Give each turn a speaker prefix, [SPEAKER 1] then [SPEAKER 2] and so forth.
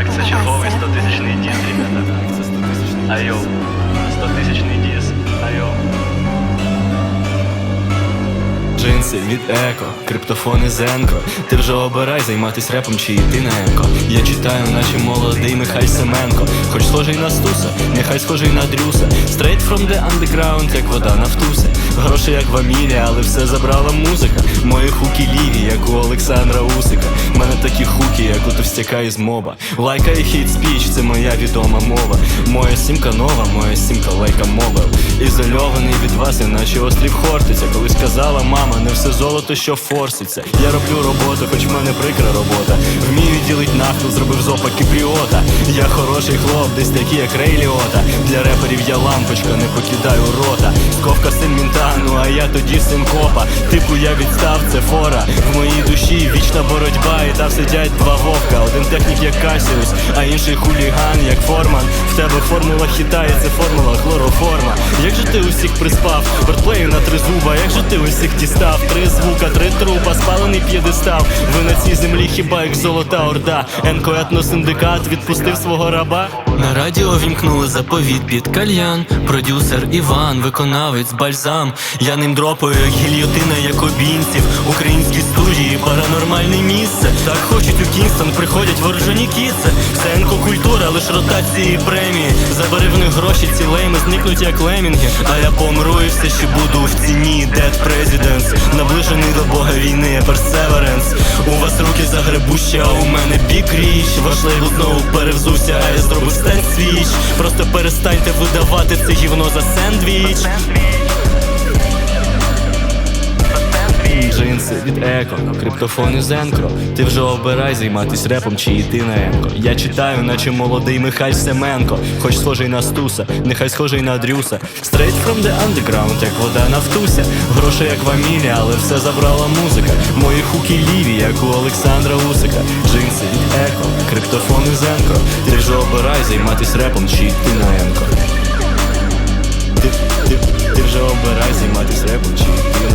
[SPEAKER 1] Так, це черговий 100 тисячний діс, ребята.
[SPEAKER 2] Це 100 тисячний.
[SPEAKER 1] Айо, 100 тисячний діс. Айо.
[SPEAKER 2] Джинси від еко, криптофони зенко. Ти вже обирай займатись репом чи йти на енко. Я читаю, наче молодий Михай Семенко. Хоч схожий на стуса, нехай схожий на дрюса. Straight from the underground, як вода на втуси. Гроші як в Амілі, але все забрала музика. Мої хуки ліві, як у Олександра Усика. Мене такі хуки, як у товстяка із моба. Лайка і хейт спіч, це моя відома мова. Моя сімка нова, моя сімка лайка мобил. Ізольований від вас, іначе острів Хортиця. Колись казала мама, не все золото, що форситься. Я роблю роботу, хоч в мене прикра робота. Вмію ділить нафту, зробив з опа кіпріота. Я хороший хлоп, десь такі, як Рей Ліота. Для реперів я лампочка, не покидаю рота. Сковка син мінта, ну а я тоді син копа. Типу я відстав, це фора. В моїй душі вічна боротьба, і там сидять два вовка. Один технік як Касіус, а інший хуліган, як Форман. В тебе формула хітає, це формула хлороформа. Як же ти усіх приспав? Портплею на три зуба, як же ти усіх дістав? Три звука, три трупа, спалений п'єдестал. Ви на цій землі хіба як золота орда. Енко етносиндикат відпустив свого раба. На радіо вімкнули заповіт під кальян. Продюсер Іван, виконавець бальзам. Я ним дропаю, як гільйотина якобінців. Українські студії, паранормальне місце. Так хочуть у Кінстон, приходять вооружені кіце. Це енкокультура, лиш ротації премії. Забери в них гроші, ці лейми зникнуть як лемінги. А я помру і все ще буду в ціні. Dead Presidents Наближений до Бога війни, Perseverance У вас руки загребущі, а у мене бік річ Ваш лейбл знову перевзувся, а я зробив стенд свіч Просто перестаньте видавати це гівно за сендвіч від еко, криптофони зенкро. Ти вже обирай займатись репом чи йти на енко. Я читаю, наче молодий Михайль Семенко, хоч схожий на стуса, нехай схожий на дрюса. Straight from the underground, як вода на втуся. Гроші як в але все забрала музика. Мої хуки ліві, як у Олександра Усика. Джинси від еко, криптофони зенкро. Ти вже обирай займатись репом чи йти на енко. Ти, ти, ти вже обирай займатись репом чи йти на.